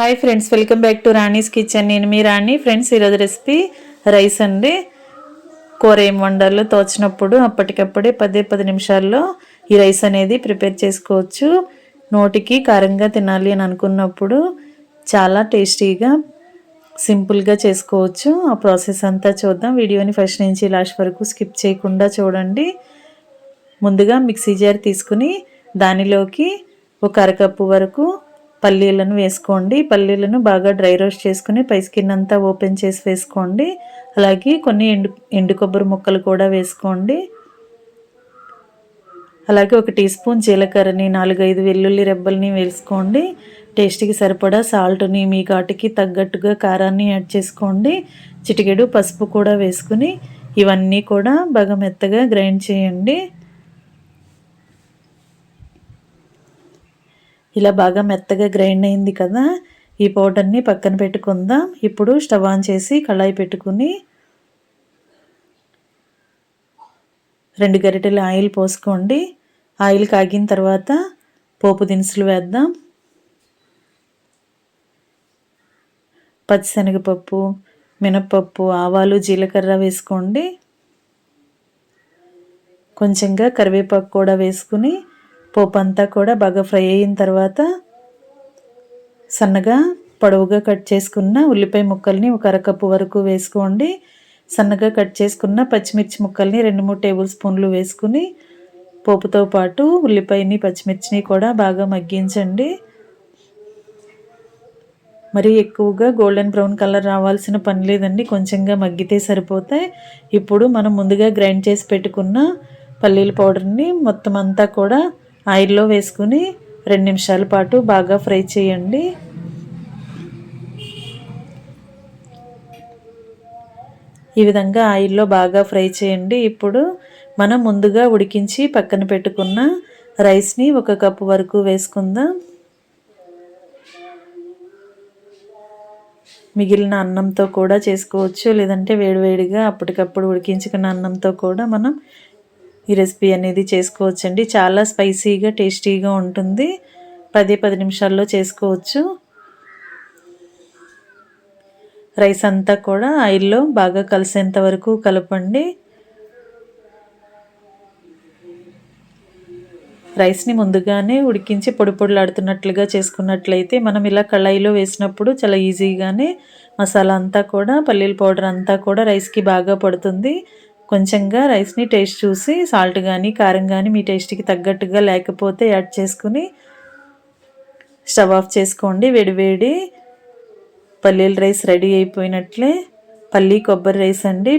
Hi friends welcome back to Rani's kitchen నేను మీ Rani. Friends ఈరోజు రెసిపీ రైస్ అండి. కూర ఏం వండాలో తోచినప్పుడు అప్పటికప్పుడే పదే పది నిమిషాల్లో ఈ రైస్ అనేది ప్రిపేర్ చేసుకోవచ్చు. నోటికి కారంగా తినాలి అని అనుకున్నప్పుడు చాలా టేస్టీగా సింపుల్గా చేసుకోవచ్చు. ఆ ప్రాసెస్ అంతా చూద్దాం. వీడియోని ఫస్ట్ నుంచి లాస్ట్ వరకు స్కిప్ చేయకుండా చూడండి. ముందుగా మిక్సీ జార్ తీసుకుని దానిలోకి ఒక అరకప్పు వరకు పల్లీలను వేసుకోండి. పల్లీలను బాగా డ్రై రోస్ట్ చేసుకుని పై స్కిన్ అంతా ఓపెన్ చేసి వేసుకోండి. అలాగే కొన్ని ఎండు ఎండు కొబ్బరి ముక్కలు కూడా వేసుకోండి. అలాగే ఒక టీ స్పూన్ జీలకర్రని నాలుగైదు వెల్లుల్లి రెబ్బల్ని వేసుకోండి. టేస్ట్కి సరిపడా సాల్ట్ని మీ ఘాటుకి తగ్గట్టుగా కారాన్ని యాడ్ చేసుకోండి. చిటికెడు పసుపు కూడా వేసుకుని ఇవన్నీ కూడా బాగా మెత్తగా గ్రైండ్ చేయండి. ఇలా బాగా మెత్తగా గ్రైండ్ అయింది కదా ఈ పౌడర్ని పక్కన పెట్టుకుందాం. ఇప్పుడు స్టవ్ ఆన్ చేసి కళాయి పెట్టుకుని రెండు గరిటెలు ఆయిల్ పోసుకోండి. ఆయిల్ కాగిన తర్వాత పోపు దినుసులు వేద్దాం. పచ్చిశనగపప్పు మినప్పప్పు ఆవాలు జీలకర్ర వేసుకోండి. కొంచెంగా కరివేపాకు కూడా వేసుకుని పోపు అంతా కూడా బాగా ఫ్రై అయిన తర్వాత సన్నగా పొడవుగా కట్ చేసుకున్న ఉల్లిపాయ ముక్కల్ని ఒక అరకప్పు వరకు వేసుకోండి. సన్నగా కట్ చేసుకున్న పచ్చిమిర్చి ముక్కల్ని రెండు మూడు టేబుల్ స్పూన్లు వేసుకుని పోపుతో పాటు ఉల్లిపాయని పచ్చిమిర్చిని కూడా బాగా మగ్గించండి. మరి ఎక్కువగా గోల్డెన్ బ్రౌన్ కలర్ రావాల్సిన పని లేదండి. కొంచెంగా మగ్గితే సరిపోతాయి. ఇప్పుడు మనం ముందుగా గ్రైండ్ చేసి పెట్టుకున్న పల్లీల పౌడర్ని మొత్తం అంతా కూడా ఆయిల్లో వేసుకుని రెండు నిమిషాల పాటు బాగా ఫ్రై చేయండి. ఈ విధంగా ఆయిల్లో బాగా ఫ్రై చేయండి. ఇప్పుడు మనం ముందుగా ఉడికించి పక్కన పెట్టుకున్న రైస్ని ఒక కప్పు వరకు వేసుకుందాం. మిగిలిన అన్నంతో కూడా చేసుకోవచ్చు. లేదంటే వేడివేడిగా అప్పటికప్పుడు ఉడికించుకున్న అన్నంతో కూడా మనం ఈ రెసిపీ అనేది చేసుకోవచ్చండి. చాలా స్పైసీగా టేస్టీగా ఉంటుంది. పదే పది నిమిషాల్లో చేసుకోవచ్చు. రైస్ అంతా కూడా ఆయిల్లో బాగా కలిసేంత వరకు కలపండి. రైస్ని ముందుగానే ఉడికించి పొడి పొడిలాడుతున్నట్లుగా చేసుకున్నట్లయితే మనం ఇలా కళాయిలో వేసినప్పుడు చాలా ఈజీగానే మసాలా అంతా కూడా పల్లీల పౌడర్ అంతా కూడా రైస్కి బాగా పడుతుంది. కొంచెంగా రైస్ని టేస్ట్ చూసి సాల్ట్ కానీ కారం కానీ మీ టేస్ట్కి తగ్గట్టుగా లేకపోతే యాడ్ చేసుకుని స్టవ్ ఆఫ్ చేసుకోండి. వేడివేడి పల్లీల రైస్ రెడీ అయిపోయినట్లే. పల్లీ కొబ్బరి రైస్ అండి.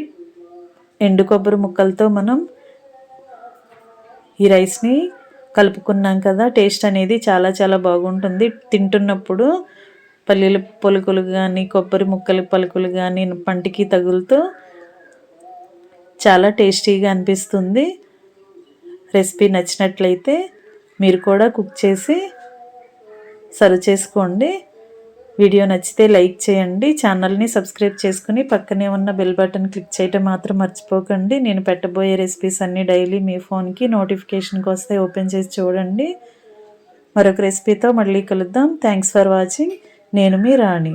ఎండు కొబ్బరి ముక్కలతో మనం ఈ రైస్ని కలుపుకున్నాం కదా టేస్ట్ అనేది చాలా చాలా బాగుంటుంది. తింటున్నప్పుడు పల్లీల పలుకులు కానీ కొబ్బరి ముక్కలు పలుకులు కానీ పంటికి తగులుతూ చాలా టేస్టీగా అనిపిస్తుంది. రెసిపీ నచ్చినట్లయితే మీరు కూడా కుక్ చేసి సర్వ్ చేసుకోండి. వీడియో నచ్చితే లైక్ చేయండి. ఛానల్ని సబ్స్క్రైబ్ చేసుకుని పక్కనే ఉన్న బెల్ బటన్ క్లిక్ చేయటం మాత్రం మర్చిపోకండి. నేను పెట్టబోయే రెసిపీస్ అన్నీ డైలీ మీ ఫోన్కి నోటిఫికేషన్కి వస్తే ఓపెన్ చేసి చూడండి. మరొక రెసిపీతో మళ్ళీ కలుద్దాం. Thanks for watching. నేను మీ రాణి.